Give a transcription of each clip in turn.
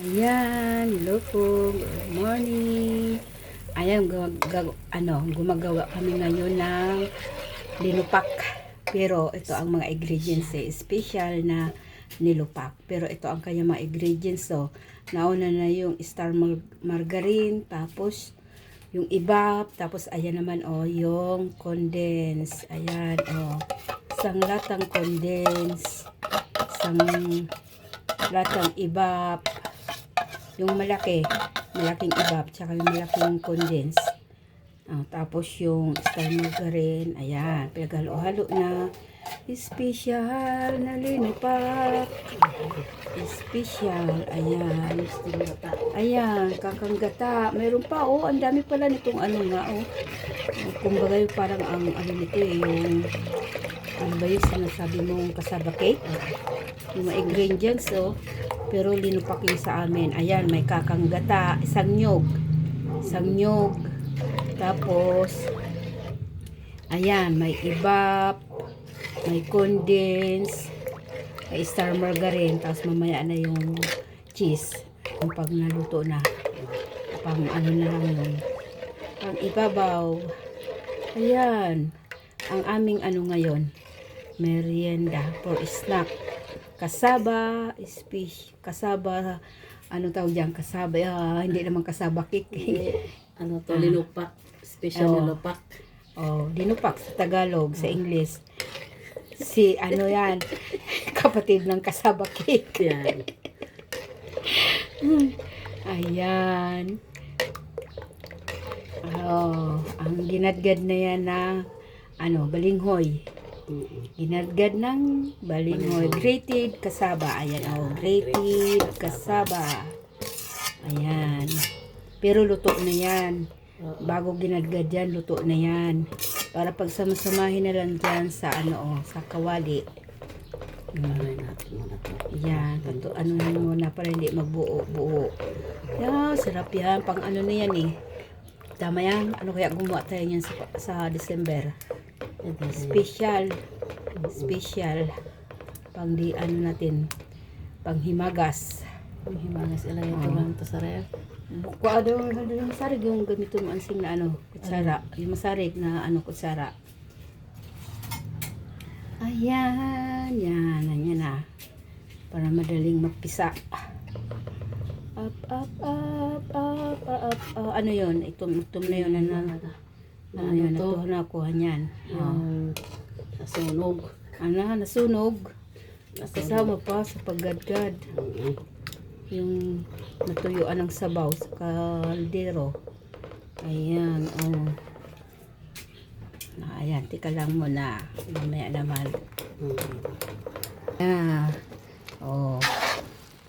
Ayan, hello po. Good morning. Ayan, gag, ano, gumagawa kami ngayon ng linupak. Pero ito ang mga ingredients eh, special na nilupak. Pero ito ang kanya mga ingredients. So, nauna na yung star mar- margarine, tapos yung ibap, tapos ayan naman oh, yung condense. Ayan, oh. Isang latang condense, isang latang ibap, yung malaki, malaking ibap, tsaka yung malaking condense. Ah, tapos yung star margarine, ayan, pinaghalo-halo na. Special na linupak. Special, ayan. Ayan, kakanggata. Meron pa, oh, ang dami pala nitong ano nga, oh. Oh, Kumbaga yung parang ang ano nito eh, yung ano ba yung sinasabi mong kasaba cake? Yung mga ingredients, oh. Pero linupak yung sa amin. Ayan, may kakanggata. Isang nyog. Tapos, ayan, may ibap, may condense, may star margarine, tapos mamaya na yung cheese. Yung pag naluto na. Pang ano na lang yun. Pang ibabaw. Ayan. Ang aming ano ngayon, merienda for snack. Kasaba, fish, kasaba, ano tawag dyan, kasaba, ah, hindi naman kasaba cake. ano to, linupak. Special Oo. nilupak. oh, dinupak sa Tagalog, sa English. Si ano yan, kapatid ng kasaba cake. Yan. Ayan. Oh, ang ginadgad na yan na ano, balinghoy. Mm-mm. Ginadgad ng balinghoy. Grated kasaba. Ayan, oh, grated kasaba. Ayan. Pero luto na yan. Bago ginadgad yan, luto na yan. Para pag samasamahin na lang dyan sa ano, oh, sa kawali. Mm. Aray natin muna to. Yan, pato, ano na muna para hindi magbuo-buo. Yan, sarap yan. Pang ano na yan eh. Tama yan. Ano kaya gumawa tayo yan sa, sa December? Special. Special. Pang di ano natin. Pang himagas. Ang himangas ilagay ko Oo. lang to sa ref. Kung ano, ano yung masarig yung ganito yung ansing na ano, kutsara. Yung masarig na ano, kutsara. Ayan, yan, yan na. Para madaling magpisa. Up, up, up, up, up, up. ano yun? Itom, itom na yun. Ano, ano yun? to? Nakuha niyan. Oh. Yung nasunog. Ano, nasunog. Kasama pa sa paggadgad. Mm-mm. yung natuyuan ng sabaw sa kaldero. Ayan, oh. Ah, Ayan, tika lang muna. Mamaya naman. Mm-mm. Ah, oh.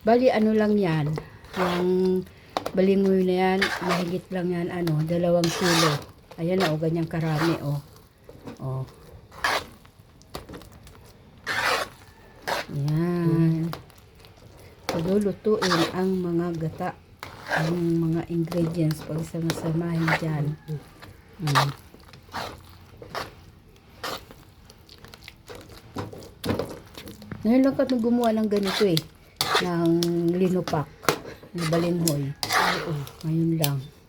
Bali, ano lang yan. Yung balingoy na yan, mahigit lang yan, ano, dalawang kilo. Ayan na, oh, ganyang karami, oh. Oh. Yan. Paglulutuin ang mga gata, ang mga ingredients pag sama-samahin dyan. Mm. Ngayon lang kami gumawa ng ganito eh. Ng linupak. Ng balinghoy. Oo. Ngayon lang.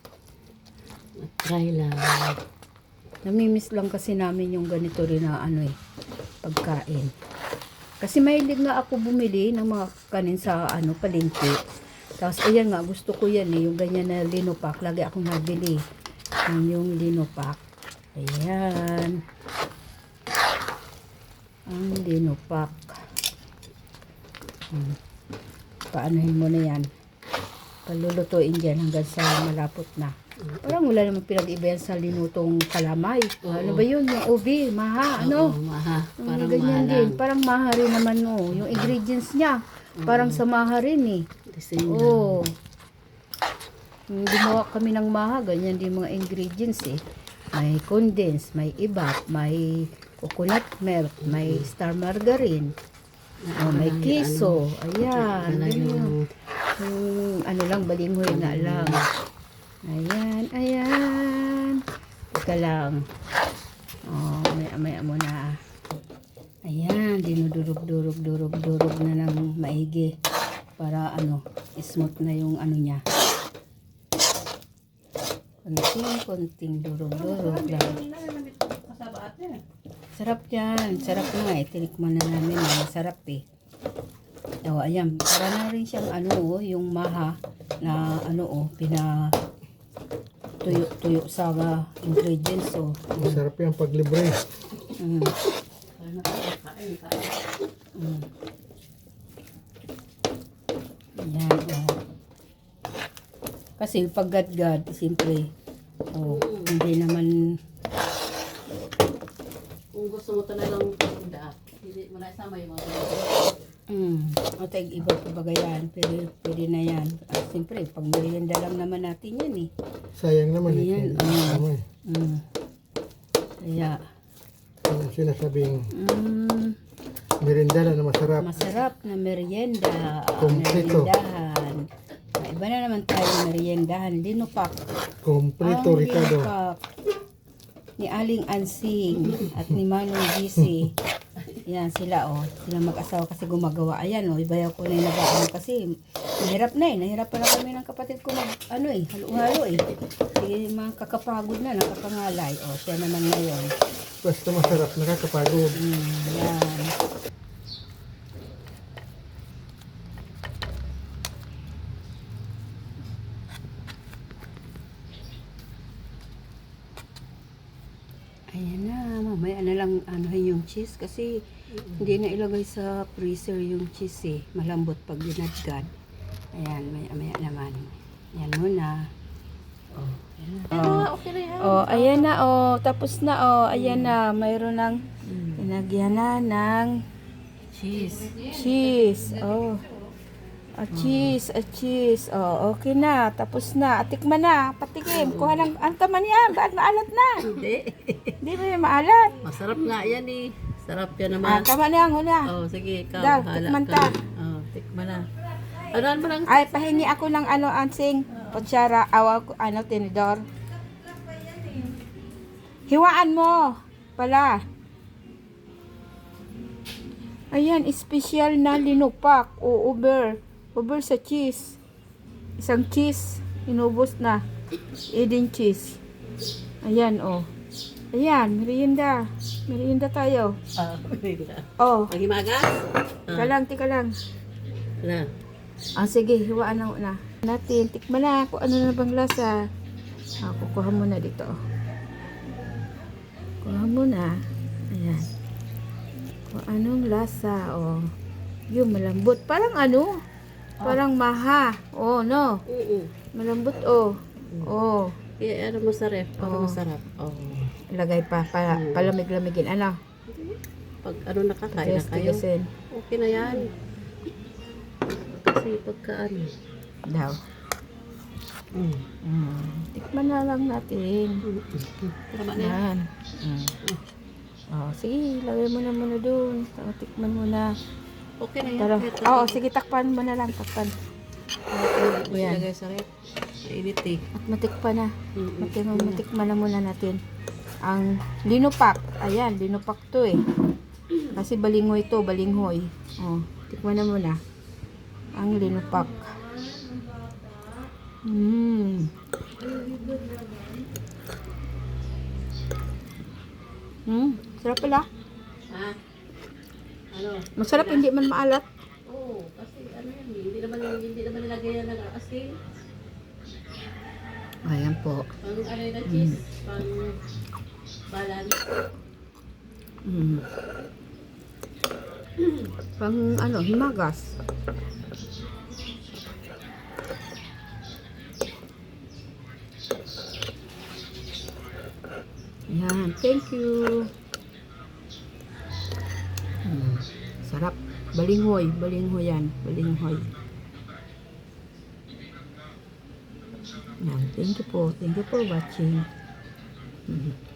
Try lang. Namimiss lang kasi namin yung ganito rin na ano eh. Pagkain. Kasi mahilig nga ako bumili ng mga kanin sa ano palengke. Tapos ayan nga, gusto ko yan eh. Yung ganyan na linupak. Lagi akong nabili. Yung, yung linupak. Ayan. Ang linupak. Hmm. Paanohin mo na yan. Palulutuin dyan hanggang sa malapot na. Parang wala namang pinag-iba yan sa linutong kalamay. Ano Oo. ba yun? Yung ubi, maha, ano? Oo, maha. Yung Parang ganyan maha din. lang. Parang maha rin naman, no. Yung ingredients niya, parang sa maha rin, eh. Design lang. Oo. Yung gumawa kami ng maha, ganyan din mga ingredients, eh. May condense, may ibap, may coconut milk, may star margarine, oh, may Parang keso. ano, Ayan. wala ganyan. yung Yung ano lang, balinghoy na lang. Ayan, ayan. Teka lang. Oh, maya maya muna. Ayan, dinudurog-durog-durog-durog na ng maigi. para ano, smooth na yung ano niya. Konting, konting durog-durog lang. Sarap yan. Sarap nga eh. Tinikman na namin. Eh. Sarap eh. O, ayan. Para na rin siyang ano, oh, yung maha na ano, oh, pina tuyo-tuyo sa uh, ingredients, oh. Masarap yan pag libre. Mm. Mm. Ayan, oh. Kasi pag gadgad, siyempre, oh, hindi naman, Kung gusto mo talagang pagda, hindi mo na isama yung mga mm, o tag iba pa bagay yan, pwede, pwede na yan. At siyempre, pag merienda lang naman natin yan eh. Sayang naman eh. Ayan, ah. ano eh. Mm. Kaya, Yung sinasabing mm, merindala na masarap. masarap na merienda, Kompleto. meriendahan. Ah, Iba na naman tayo meriendahan, dinupak. Kompleto, Ang Ricardo. dinupak ni Aling Ansing at ni Manong GC. Yan sila oh, sila mag-asawa kasi gumagawa. Ayan oh, ibayaw ko na yung nag kasi nahirap na eh. Nahirap pa na kami ng kapatid ko mag ano eh, halo-halo eh. Sige, mga kakapagod na, nakapangalay. Oh, siya naman ngayon. Basta masarap, nakakapagod. Mm, yan. Ayan na, mamaya na lang ano yung cheese kasi hindi na ilagay sa freezer yung cheese eh. Malambot pag dinadgad. Ayan, maya maya naman. Yan muna. Oh, ayan na. Oh. okay na yan. Oh, ayan na oh. Tapos na oh. Ayan na. Mayroon ng Pinagyan na ng Cheese. cheese. Oh. Ah, cheese, ah, cheese. Oh, okay na. Tapos na. Tikman na. Patikim. Kuha lang. Ang taman yan. Ba't maalat na? Hindi. Hindi ba yung maalat? Masarap nga yan eh. Sarap yan Ah, naman. tama na yan. Hula. Oh, sige, ikaw. Daw, tikman ta. Oh, tikman na. Ano ano lang? Ay, pahingi ako ng ano, ansing. Kutsara, awa ko, ano, tinidor. Hiwaan mo. Pala. Ayan, special na linupak. O, over. Over sa cheese. Isang cheese. Inubos na. Eden cheese. Ayan, oh. Ayan, merienda. Merienda tayo. Ah, wala. Oh, Paghimagas? tika lang, tika lang. Na. Ah, sige, hiwaan na na. Natin, tikman na kung ano na bang lasa. Ah, kukuha mo na dito. Kuha mo na. Ayan. Kung anong lasa, oh. Yung malambot. Parang ano? Parang maha. Oh, no. Oo. Malambot, oh. Oh. Kaya ano masarap? Para Oh. masarap. Oh. Ilagay pa, para palamig-lamigin. Ano? Pag ano nakakain na kayo, tigasin. okay na yan. Kasi pagka ano. Daw. Mm. Mm. Tikman na lang natin. Tama na yan. Yan. Mm. Oh, sige, lagay mo na muna doon. Tikman mo na. Okay na yan. Kahit Oo, sige, takpan mo na lang. Takpan. Yan. Yan. Ilagay sa rep. Mainit eh. At matikpan na. Mm-mm. Matikman, matikman na muna natin. Ang linupak. Ayan, linupak to eh. Kasi balinghoy to, balinghoy. Oh, tikman na muna. Ang linupak. Mmm. Hmm, sarap pala. Masarap, hindi man maalat. Oo, kasi ano yan eh. Hindi naman, hindi naman nilagay yan ng asin. Ayan po. Pang ano na cheese. Pang balance. Mm. Pang ano, himagas. Yan, thank you. Mm, sarap. Balinghoy, balinghoy yan, balinghoy. Yan, thank you po. Thank you for watching. Mm.